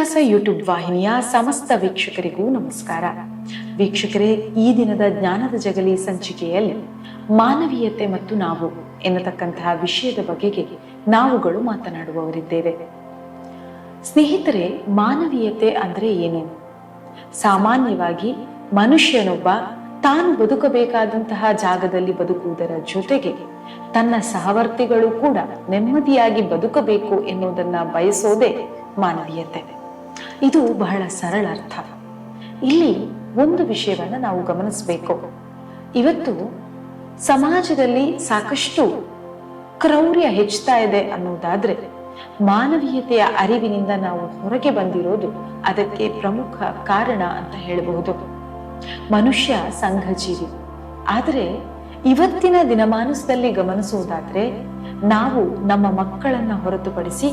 ವಿಕಾಸ ಯೂಟ್ಯೂಬ್ ವಾಹಿನಿಯ ಸಮಸ್ತ ವೀಕ್ಷಕರಿಗೂ ನಮಸ್ಕಾರ. ವೀಕ್ಷಕರೇ, ಈ ದಿನದ ಜ್ಞಾನದ ಜಗಲಿ ಸಂಚಿಕೆಯಲ್ಲಿ ಮಾನವೀಯತೆ ಮತ್ತು ನಾವು ಎನ್ನತಕ್ಕಂತಹ ವಿಷಯದ ಬಗೆಗೆ ನಾವುಗಳು ಮಾತನಾಡುವವರಿದ್ದೇವೆ. ಸ್ನೇಹಿತರೆ, ಮಾನವೀಯತೆ ಅಂದ್ರೆ ಏನು ಸಾಮಾನ್ಯವಾಗಿ ಮನುಷ್ಯನೊಬ್ಬ ತಾನು ಬದುಕಬೇಕಾದಂತಹ ಜಾಗದಲ್ಲಿ ಬದುಕುವುದರ ಜೊತೆಗೆ ತನ್ನ ಸಹವರ್ತಿಗಳು ಕೂಡ ನೆಮ್ಮದಿಯಾಗಿ ಬದುಕಬೇಕು ಎನ್ನುವುದನ್ನ ಬಯಸೋದೇ ಮಾನವೀಯತೆ. ಇದು ಬಹಳ ಸರಳ ಅರ್ಥ. ಇಲ್ಲಿ ಒಂದು ವಿಷಯವನ್ನು ನಾವು ಗಮನಿಸಬೇಕು. ಇವತ್ತು ಸಮಾಜದಲ್ಲಿ ಸಾಕಷ್ಟು ಕ್ರೌರ್ಯ ಹೆಚ್ಚುತ್ತಾ ಇದೆ ಅನ್ನೋದಾದ್ರೆ ಮಾನವೀಯತೆಯ ಅರಿವಿನಿಂದ ನಾವು ಹೊರಗೆ ಬಂದಿರೋದು ಅದಕ್ಕೆ ಪ್ರಮುಖ ಕಾರಣ ಅಂತ ಹೇಳಬಹುದು. ಮನುಷ್ಯ ಸಂಘಜೀವಿ. ಆದರೆ ಇವತ್ತಿನ ದಿನಮಾನಸದಲ್ಲಿ ಗಮನಿಸುವುದಾದ್ರೆ ನಾವು ನಮ್ಮ ಮಕ್ಕಳನ್ನ ಹೊರತುಪಡಿಸಿ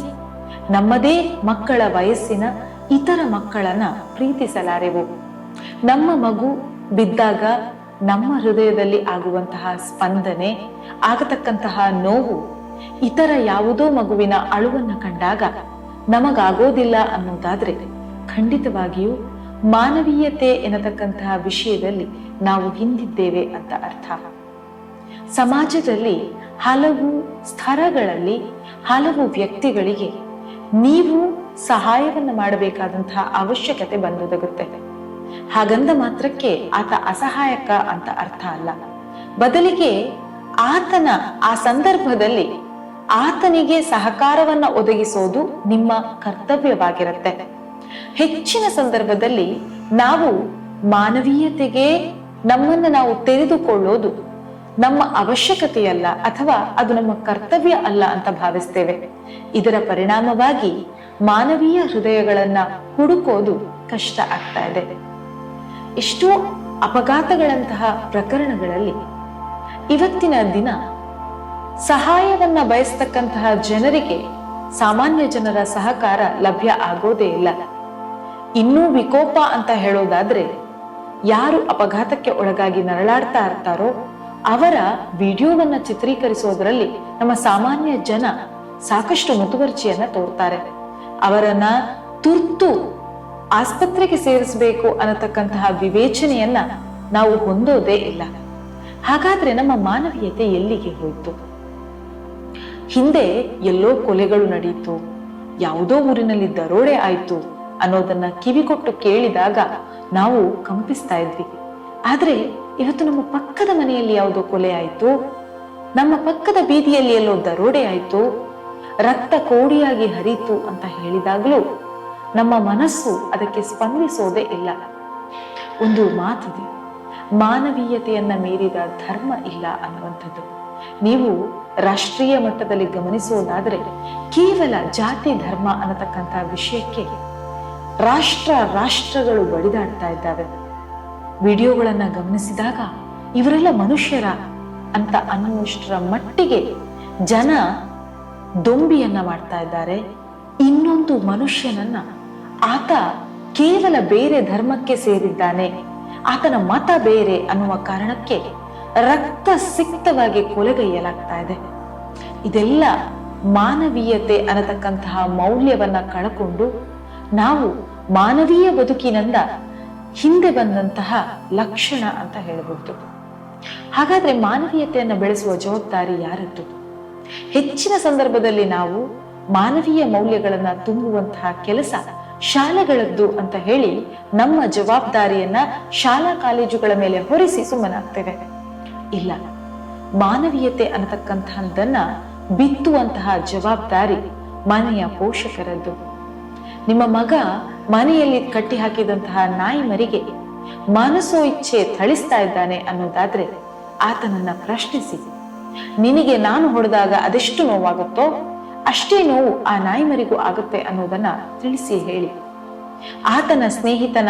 ನಮ್ಮದೇ ಮಕ್ಕಳ ವಯಸ್ಸಿನ ಇತರ ಮಕ್ಕಳನ್ನ ಪ್ರೀತಿಸಲಾರೆವು. ನಮ್ಮ ಮಗು ಬಿದ್ದಾಗ ನಮ್ಮ ಹೃದಯದಲ್ಲಿ ಆಗುವಂತಹ ಸ್ಪಂದನೆ, ಆಗತಕ್ಕಂತಹ ನೋವು, ಇತರ ಯಾವುದೋ ಮಗುವಿನ ಅಳುವನ್ನ ಕಂಡಾಗ ನಮಗಾಗೋದಿಲ್ಲ ಅನ್ನೋದಾದ್ರೆ ಖಂಡಿತವಾಗಿಯೂ ಮಾನವೀಯತೆ ಎನ್ನತಕ್ಕಂತಹ ವಿಷಯದಲ್ಲಿ ನಾವು ಹಿಂದಿದ್ದೇವೆ ಅಂತ ಅರ್ಥ. ಸಮಾಜದಲ್ಲಿ ಹಲವು ಸ್ತರಗಳಲ್ಲಿ ಹಲವು ವ್ಯಕ್ತಿಗಳಿಗೆ ನೀವು ಸಹಾಯವನ್ನ ಮಾಡಬೇಕಾದಂತಹ ಅವಶ್ಯಕತೆ ಬಂದೊದಗುತ್ತೆ. ಹಾಗಂದ ಮಾತ್ರಕ್ಕೆ ಆತ ಅಸಹಾಯಕ ಅಂತ ಅರ್ಥ ಅಲ್ಲ. ಬದಲಿಗೆ ಆತನ ಆ ಸಂದರ್ಭದಲ್ಲಿ ಆತನಿಗೆ ಸಹಕಾರವನ್ನ ಒದಗಿಸೋದು ನಿಮ್ಮ ಕರ್ತವ್ಯವಾಗಿರುತ್ತೆ. ಹೆಚ್ಚಿನ ಸಂದರ್ಭದಲ್ಲಿ ನಾವು ಮಾನವೀಯತೆಗೆ ನಮ್ಮನ್ನ ನಾವು ತೆರೆದುಕೊಳ್ಳೋದು ನಮ್ಮ ಅವಶ್ಯಕತೆಯಲ್ಲ ಅಥವಾ ಅದು ನಮ್ಮ ಕರ್ತವ್ಯ ಅಲ್ಲ ಅಂತ ಭಾವಿಸ್ತೇವೆ. ಇದರ ಪರಿಣಾಮವಾಗಿ ಮಾನವೀಯ ಹೃದಯಗಳನ್ನ ಹುಡುಕೋದು ಕಷ್ಟ ಆಗ್ತಾ ಇದೆ. ಎಷ್ಟೋ ಅಪಘಾತಗಳಂತಹ ಪ್ರಕರಣಗಳಲ್ಲಿ ಇವತ್ತಿನ ದಿನ ಸಹಾಯವನ್ನ ಬಯಸ್ತಕ್ಕಂತಹ ಜನರಿಗೆ ಸಾಮಾನ್ಯ ಜನರ ಸಹಕಾರ ಲಭ್ಯ ಆಗೋದೇ ಇಲ್ಲ. ಇನ್ನೂ ವಿಕೋಪ ಅಂತ ಹೇಳೋದಾದ್ರೆ ಯಾರು ಅಪಘಾತಕ್ಕೆ ಒಳಗಾಗಿ ನರಳಾಡ್ತಾ ಇರ್ತಾರೋ ಅವರ ವಿಡಿಯೋವನ್ನ ಚಿತ್ರೀಕರಿಸೋದ್ರಲ್ಲಿ ನಮ್ಮ ಸಾಮಾನ್ಯ ಜನ ಸಾಕಷ್ಟು ಮುತುವರ್ಜಿಯನ್ನ ತೋರ್ತಾರೆ. ಅವರನ್ನ ತುರ್ತು ಆಸ್ಪತ್ರೆಗೆ ಸೇರಿಸಬೇಕು ಅನ್ನತಕ್ಕಂತಹ ವಿವೇಚನೆಯನ್ನ ನಾವು ಹೊಂದೋದೇ ಇಲ್ಲ. ಹಾಗಾದ್ರೆ ನಮ್ಮ ಮಾನವೀಯತೆ ಎಲ್ಲಿಗೆ ಹೋಯ್ತು? ಹಿಂದೆ ಎಲ್ಲೋ ಕೊಲೆಗಳು ನಡೆಯಿತು ಯಾವುದೋ ಊರಿನಲ್ಲಿ ದರೋಡೆ ಆಯ್ತು ಅನ್ನೋದನ್ನ ಕಿವಿಕೊಟ್ಟು ಕೇಳಿದಾಗ ನಾವು ಕಂಪಿಸ್ತಾ ಇದ್ವಿ. ಆದ್ರೆ ಇವತ್ತು ನಮ್ಮ ಪಕ್ಕದ ಮನೆಯಲ್ಲಿ ಯಾವುದೋ ಕೊಲೆ ಆಯ್ತು, ನಮ್ಮ ಪಕ್ಕದ ಬೀದಿಯಲ್ಲಿ ಎಲ್ಲೋ ದರೋಡೆ ಆಯ್ತು ರಕ್ತ ಕೋಡಿಯಾಗಿ ಹರಿತು ಅಂತ ಹೇಳಿದಾಗಲೂ ನಮ್ಮ ಮನಸ್ಸು ಅದಕ್ಕೆ ಸ್ಪಂದಿಸೋದೇ ಇಲ್ಲ. ಒಂದು ಮಾತಿದೆ, ಮಾನವೀಯತೆಯನ್ನ ಮೀರಿದ ಧರ್ಮ ಇಲ್ಲ ಅನ್ನುವಂಥದ್ದು. ನೀವು ರಾಷ್ಟ್ರೀಯ ಮಟ್ಟದಲ್ಲಿ ಗಮನಿಸುವುದಾದ್ರೆ ಕೇವಲ ಜಾತಿ ಧರ್ಮ ಅನ್ನತಕ್ಕಂಥ ವಿಷಯಕ್ಕೆ ರಾಷ್ಟ್ರ ರಾಷ್ಟ್ರಗಳು ಬಡಿದಾಡ್ತಾ ಇದ್ದಾವೆ. ವಿಡಿಯೋಗಳನ್ನ ಗಮನಿಸಿದಾಗ ಇವರೆಲ್ಲ ಮನುಷ್ಯರ ಅಂತ ಅನ್ನುವಷ್ಟರ ಮಟ್ಟಿಗೆ ಜನ ದೊಂಬಿಯನ್ನ ಮಾಡ್ತಾ ಇದ್ದಾರೆ. ಇನ್ನೊಂದು ಮನುಷ್ಯನನ್ನ ಆತ ಕೇವಲ ಬೇರೆ ಧರ್ಮಕ್ಕೆ ಸೇರಿದ್ದಾನೆ. ಆತನ ಮತ ಬೇರೆ ಅನ್ನುವ ಕಾರಣಕ್ಕೆ ರಕ್ತ ಸಿಕ್ತವಾಗಿ ಕೊಲೆಗೈಯಲಾಗ್ತಾ ಇದೆ. ಇದೆಲ್ಲ ಮಾನವೀಯತೆ ಅನ್ನತಕ್ಕಂತಹ ಮೌಲ್ಯವನ್ನ ಕಳಕೊಂಡು ನಾವು ಮಾನವೀಯ ಬದುಕಿನಿಂದ ಹಿಂದೆ ಬಂದಂತಹ ಲಕ್ಷಣ ಅಂತ ಹೇಳಬಹುದು. ಹಾಗಾದ್ರೆ ಮಾನವೀಯತೆಯನ್ನು ಬೆಳೆಸುವ ಜವಾಬ್ದಾರಿ ಯಾರದ್ದು? ಹೆಚ್ಚಿನ ಸಂದರ್ಭದಲ್ಲಿ ನಾವು ಮಾನವೀಯ ಮೌಲ್ಯಗಳನ್ನ ತುಂಬುವಂತಹ ಕೆಲಸ ಶಾಲೆಗಳದ್ದು ಅಂತ ಹೇಳಿ ನಮ್ಮ ಜವಾಬ್ದಾರಿಯನ್ನ ಶಾಲಾ ಕಾಲೇಜುಗಳ ಮೇಲೆ ಹೊರಿಸಿ ಸುಮ್ಮನಾಗ್ತೇವೆ. ಇಲ್ಲ, ಮಾನವೀಯತೆ ಅನ್ನತಕ್ಕಂತಹದ್ದನ್ನ ಬಿತ್ತುವಂತಹ ಜವಾಬ್ದಾರಿ ಮನೆಯ ಪೋಷಕರದ್ದು. ನಿಮ್ಮ ಮಗ ಮನೆಯಲ್ಲಿ ಕಟ್ಟಿ ಹಾಕಿದಂತಹ ನಾಯಿ ಮರಿಗೆ ಮನಸ್ಸು ಇಚ್ಛೆ ಥಳಿಸ್ತಾ ಇದ್ದಾನೆ ಅನ್ನೋದಾದ್ರೆ ಆತನನ್ನ ಪ್ರಶ್ನಿಸಿ. ನಿನಗೆ ನಾನು ಹೊಡೆದಾಗ ಅದೆಷ್ಟು ನೋವಾಗುತ್ತೋ ಅಷ್ಟೇ ನೋವು ಆ ನಾಯಿಮರಿಗೂ ಆಗುತ್ತೆ ಅನ್ನೋದನ್ನ ತಿಳಿಸಿ ಹೇಳಿ. ಆತನ ಸ್ನೇಹಿತನ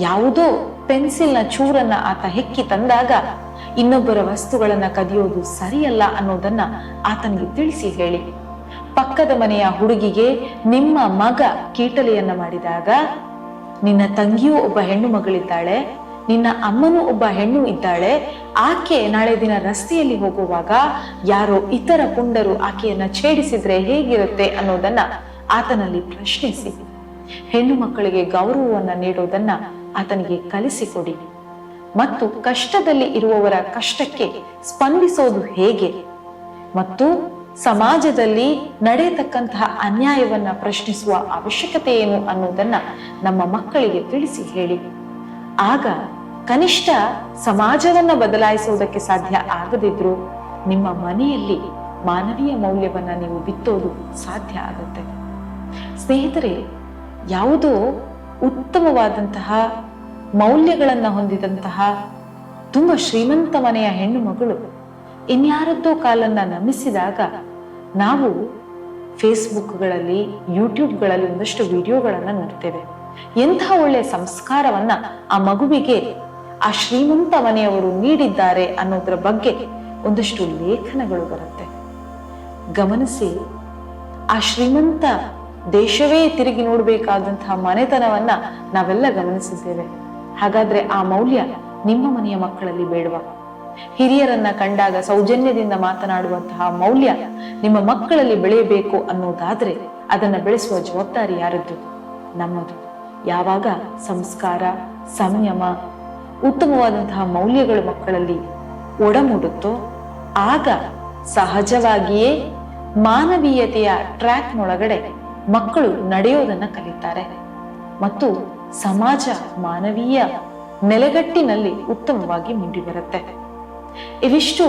ಯಾವುದೋ ಪೆನ್ಸಿಲ್ನ ಚೂರನ್ನ ಆತ ಹೆಕ್ಕಿ ತಂದಾಗ ಇನ್ನೊಬ್ಬರ ವಸ್ತುಗಳನ್ನ ಕದಿಯೋದು ಸರಿಯಲ್ಲ ಅನ್ನೋದನ್ನ ಆತನಿಗೆ ತಿಳಿಸಿ ಹೇಳಿ. ಪಕ್ಕದ ಮನೆಯ ಹುಡುಗಿಗೆ ನಿಮ್ಮ ಮಗ ಕೀಟಲೆಯನ್ನ ಮಾಡಿದಾಗ ನಿನ್ನ ತಂಗಿಯೂ ಒಬ್ಬ ಹೆಣ್ಣು ಮಗಳಿದ್ದಾಳೆ ನಿನ್ನ ಅಮ್ಮನೂ ಒಬ್ಬ ಹೆಣ್ಣು ಇದ್ದಾಳೆ. ಆಕೆ ನಾಳೆ ದಿನ ರಸ್ತೆಯಲ್ಲಿ ಹೋಗುವಾಗ ಯಾರೋ ಇತರ ಪುಂಡರು ಆಕೆಯನ್ನ ಛೇಡಿಸಿದ್ರೆ ಹೇಗಿರುತ್ತೆ ಅನ್ನೋದನ್ನ ಆತನಲ್ಲಿ ಪ್ರಶ್ನಿಸಿ. ಹೆಣ್ಣು ಮಕ್ಕಳಿಗೆ ಗೌರವವನ್ನ ನೀಡೋದನ್ನ ಆತನಿಗೆ ಕಲಿಸಿಕೊಡಿ. ಮತ್ತು ಕಷ್ಟದಲ್ಲಿ ಇರುವವರ ಕಷ್ಟಕ್ಕೆ ಸ್ಪಂದಿಸೋದು ಹೇಗೆ? ಮತ್ತು ಸಮಾಜದಲ್ಲಿ ನಡೆಯತಕ್ಕಂತಹ ಅನ್ಯಾಯವನ್ನ ಪ್ರಶ್ನಿಸುವ ಅವಶ್ಯಕತೆ ಏನು ಅನ್ನೋದನ್ನ ನಮ್ಮ ಮಕ್ಕಳಿಗೆ ತಿಳಿಸಿ ಹೇಳಿ. ಆಗ ಕನಿಷ್ಠ ಸಮಾಜವನ್ನ ಬದಲಾಯಿಸುವುದಕ್ಕೆ ಸಾಧ್ಯ ಆಗದಿದ್ರು ನಿಮ್ಮ ಮನೆಯಲ್ಲಿ ಮಾನವೀಯ ಮೌಲ್ಯವನ್ನ ನೀವು ಬಿತ್ತೋದು ಸಾಧ್ಯ ಆಗುತ್ತೆ. ಸ್ನೇಹಿತರೆ, ಯಾವುದೋ ಉತ್ತಮವಾದಂತಹ ಮೌಲ್ಯಗಳನ್ನ ಹೊಂದಿದಂತಹ ತುಂಬಾ ಶ್ರೀಮಂತ ಮನೆಯ ಹೆಣ್ಣು ಮಗಳು ಇನ್ಯಾರದ್ದೋ ಕಾಲನ್ನ ನಮಿಸಿದಾಗ ನಾವು ಫೇಸ್ಬುಕ್ಗಳಲ್ಲಿ, ಯೂಟ್ಯೂಬ್ಗಳಲ್ಲಿ ಒಂದಷ್ಟು ವಿಡಿಯೋಗಳನ್ನು ನೋಡ್ತೇವೆ. ಎಂಥ ಒಳ್ಳೆಯ ಸಂಸ್ಕಾರವನ್ನ ಆ ಮಗುವಿಗೆ ಆ ಶ್ರೀಮಂತ ಮನೆಯವರು ನೀಡಿದ್ದಾರೆ ಅನ್ನೋದ್ರ ಬಗ್ಗೆ ಒಂದಷ್ಟು ಲೇಖನಗಳು ಬರುತ್ತೆ. ಗಮನಿಸಿ, ಆ ಶ್ರೀಮಂತ ದೇಶವೇ ತಿರುಗಿ ನೋಡಬೇಕಾದಂತಹ ಮನೆತನವನ್ನ ನಾವೆಲ್ಲ ಗಮನಿಸಿದ್ದೇವೆ. ಹಾಗಾದ್ರೆ ಆ ಮೌಲ್ಯ ನಿಮ್ಮ ಮನೆಯ ಮಕ್ಕಳಲ್ಲಿ ಬೇಡುವ? ಹಿರಿಯರನ್ನ ಕಂಡಾಗ ಸೌಜನ್ಯದಿಂದ ಮಾತನಾಡುವಂತಹ ಮೌಲ್ಯ ನಿಮ್ಮ ಮಕ್ಕಳಲ್ಲಿ ಬೆಳೆಯಬೇಕು ಅನ್ನೋದಾದ್ರೆ ಅದನ್ನ ಬೆಳೆಸುವ ಜವಾಬ್ದಾರಿ ಯಾರದ್ದು? ನಮ್ಮದು. ಯಾವಾಗ? ಸಂಸ್ಕಾರ, ಸಂಯಮ ಉತ್ತಮವಾದಂತಹ ಮೌಲ್ಯಗಳು ಮಕ್ಕಳಲ್ಲಿ ಒಡಮೂಡುತ್ತೋ, ಆಗ ಸಹಜವಾಗಿಯೇ ಮಾನವೀಯತೆಯ ಟ್ರ್ಯಾಕ್ನೊಳಗಡೆ ಮಕ್ಕಳು ನಡೆಯೋದನ್ನ ಕಲಿತಾರೆ. ಮತ್ತು ಸಮಾಜ ಮಾನವೀಯ ನೆಲೆಗಟ್ಟಿನಲ್ಲಿ ಉತ್ತಮವಾಗಿ ಮೂಡಿಬರುತ್ತೆ ಇವಿಷ್ಟು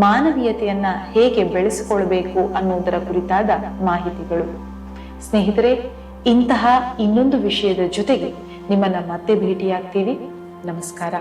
ಮಾನವೀಯತೆಯನ್ನ ಹೇಗೆ ಬೆಳೆಸಿಕೊಳ್ಬೇಕು ಅನ್ನೋದರ ಕುರಿತಾದ ಮಾಹಿತಿಗಳು. ಸ್ನೇಹಿತರೆ, ಇಂತಹ ಇನ್ನೊಂದು ವಿಷಯದ ಜೊತೆಗೆ ನಿಮ್ಮನ್ನ ಮತ್ತೆ ಭೇಟಿಯಾಗ್ತೀವಿ. ನಮಸ್ಕಾರ